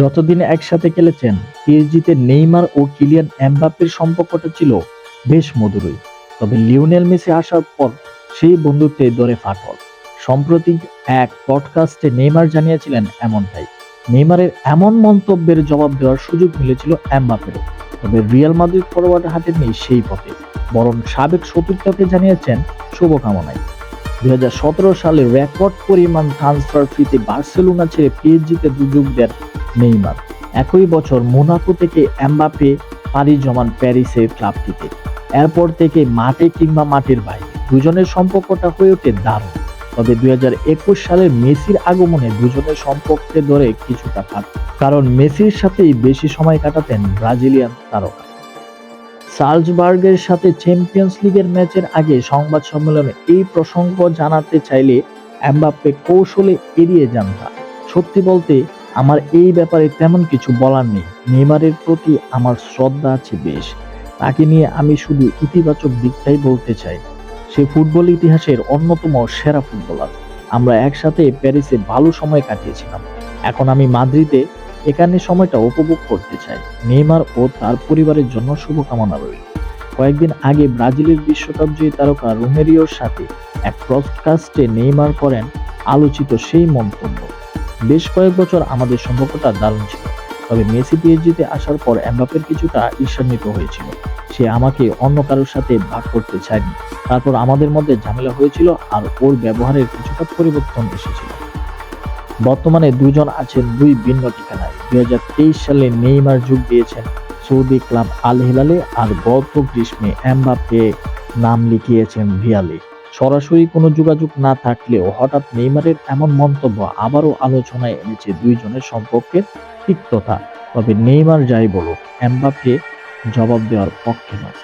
যতদিন একসাথে খেলেছেন, পিএসজিতে নেইমার ও কিলিয়ান এমবাপ্পের সম্পর্কটা ছিল বেশ মধুরই। তবে লিওনেল মেসি আসার পর সেই বন্ধুত্বে দরে ফাটল। সম্প্রতি এক পডকাস্টে নেইমার জানিয়েছিলেন এমনটাই, নেইমারের এমন মন্তব্যের জবাব দেওয়ার সুযোগ মিলেছিল এমবাপ্পেরও। তবে রিয়াল মাদ্রিদ ফরওয়ার্ড হাঁটেননি সেই পথে। বরং সাবেক সতীর্থকে জানিয়েছেন শুভকামনায়। দুই হাজার সতেরো সালে রেকর্ড পরিমাণ ট্রান্সফার ফিতে বার্সেলোনা ছেড়ে পিএসজিতে দুযোগ দেন নেইমার। একই বছর মোনাকো থেকে এমবাপে পাড়ি জমান প্যারিসের ক্লাবটিতে। এরপর থেকে মাঠে কিংবা মাঠের বাইরে। দুজনের সম্পর্কটা হয়ে ওঠে দারুণ। তবে দুই সালের মেসির আগমনে দুজনের সম্পর্কে ধরে কিছুটা ফাঁক কারণ মেসির সাথেই বেশি সময় কাটাতেন ব্রাজিলিয়ান তারকা। সার্জবার্গের সাথে চ্যাম্পিয়ন্স লিগের ম্যাচের আগে সংবাদ সম্মেলনে এই প্রসঙ্গ জানাতে চাইলে এমবাপ্পে কৌশলে এড়িয়ে যান তা সত্যি বলতে আমার এই ব্যাপারে তেমন কিছু বলার নেই। নেইমারের প্রতি আমার শ্রদ্ধা আছে বেশ। তাকে নিয়ে আমি শুধু ইতিবাচক দিকটাই বলতে চাই। সে ফুটবল ইতিহাসের অন্যতম সেরা ফুটবলার। আমরা একসাথে প্যারিসে ভালো সময় কাটিয়েছিলাম। এখন আমি মাদ্রিদে এখানে সময়টা উপভোগ করতে চাই। নেইমার ও তার পরিবারের জন্য শুভকামনা রইল। কয়েকদিন আগে ব্রাজিলের বিশ্বকাপ জয়ী তারকা রোমেরিওর সাথে এক প্রডকাস্টে নেইমার করেন আলোচিত সেই মন্তব্য। বেশ কয়েক বছর আমাদের সম্পর্কটা দারুণ ছিল। তবে মেসি পিএসজিতে আসার পর এমবাপের কিছুটা ঈর্ষান্বিত হয়েছিল। সে আমাকে অন্য কারোর সাথে ভাগ করতে চায়নি। তারপর আমাদের মধ্যে ঝামেলা হয়েছিল আর ওর ব্যবহারের কিছুটা পরিবর্তন এসেছিল। বর্তমানে দুজন আছেন দুই ভিন্ন ঠিকানায়। দুই হাজার তেইশ সালে নেইমার যোগ দিয়েছেন সৌদি ক্লাব আল হিলালে আর গত গ্রীষ্মে এমবাপ্পে নাম লিখিয়েছেন রিয়ালে সরাসরি কোনো যোগাযোগ না থাকলেও হঠাৎ নেইমারের এমন মন্তব্য আবারও আলোচনায় এনেছে দুইজনের সম্পর্কের তিক্ততা। তবে নেইমার যাই বলুক এমবাপকে জবাব দেওয়ার পক্ষে নয়।